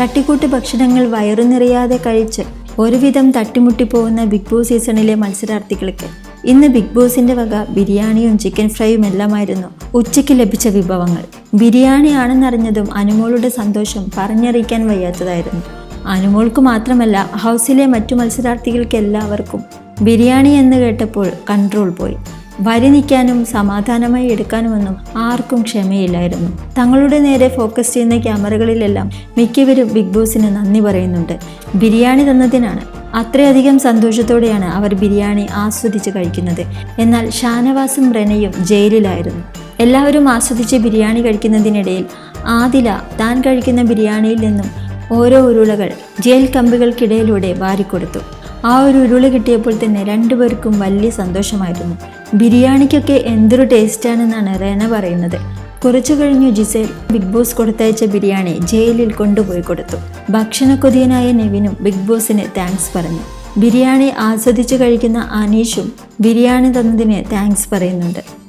തട്ടിക്കൂട്ട് ഭക്ഷണങ്ങൾ വയറു നിറയാതെ കഴിച്ച് ഒരുവിധം തട്ടിമുട്ടി പോകുന്ന ബിഗ് ബോസ് സീസണിലെ മത്സരാർത്ഥികൾക്ക് ഇന്ന് ബിഗ് ബോസിന്റെ വക ബിരിയാണിയും ചിക്കൻ ഫ്രൈയും എല്ലാമായിരുന്നു ഉച്ചയ്ക്ക് ലഭിച്ച വിഭവങ്ങൾ. ബിരിയാണി ആണെന്നറിഞ്ഞതും അനുമോളുടെ സന്തോഷം പറഞ്ഞറിയിക്കാൻ വയ്യാത്തതായിരുന്നു. അനുമോൾക്ക് മാത്രമല്ല ഹൗസിലെ മറ്റു മത്സരാർത്ഥികൾക്ക് എല്ലാവർക്കും ബിരിയാണി എന്ന് കേട്ടപ്പോൾ കൺട്രോൾ പോയി. വരി നിൽക്കാനും സമാധാനമായി എടുക്കാനുമൊന്നും ആർക്കും ക്ഷമയില്ലായിരുന്നു. തങ്ങളുടെ നേരെ ഫോക്കസ് ചെയ്യുന്ന ക്യാമറകളിലെല്ലാം മിക്കവരും ബിഗ് ബോസിന് നന്ദി പറയുന്നുണ്ട്. ബിരിയാണി തന്നതിനാണ്. അത്രയധികം സന്തോഷത്തോടെയാണ് അവർ ബിരിയാണി ആസ്വദിച്ച് കഴിക്കുന്നത്. എന്നാൽ ഷാനവാസും റെനയും ജയിലിലായിരുന്നു. എല്ലാവരും ആസ്വദിച്ച് ബിരിയാണി കഴിക്കുന്നതിനിടയിൽ ആദില താൻ കഴിക്കുന്ന ബിരിയാണിയിൽ നിന്നും ഓരോ ഉരുളകൾ ജയിൽ കമ്പികൾക്കിടയിലൂടെ വാരിക്കൊടുത്തു. ആ ഒരു ഉരുളി കിട്ടിയപ്പോൾ തന്നെ രണ്ടുപേർക്കും വലിയ സന്തോഷമായിരുന്നു. ബിരിയാണിക്കൊക്കെ എന്തൊരു ടേസ്റ്റാണെന്നാണ് റേന പറയുന്നത്. കുറച്ചു കഴിഞ്ഞു ജിസേൽ ബിഗ് ബോസ് കൊടുത്തയച്ച ബിരിയാണി ജയിലിൽ കൊണ്ടുപോയി കൊടുത്തു. ഭക്ഷണക്കൊതിയനായ നെവിനും ബിഗ് ബോസിന് താങ്ക്സ് പറഞ്ഞു. ബിരിയാണി ആസ്വദിച്ചു കഴിക്കുന്ന അനീഷും ബിരിയാണി തന്നതിന് താങ്ക്സ് പറയുന്നുണ്ട്.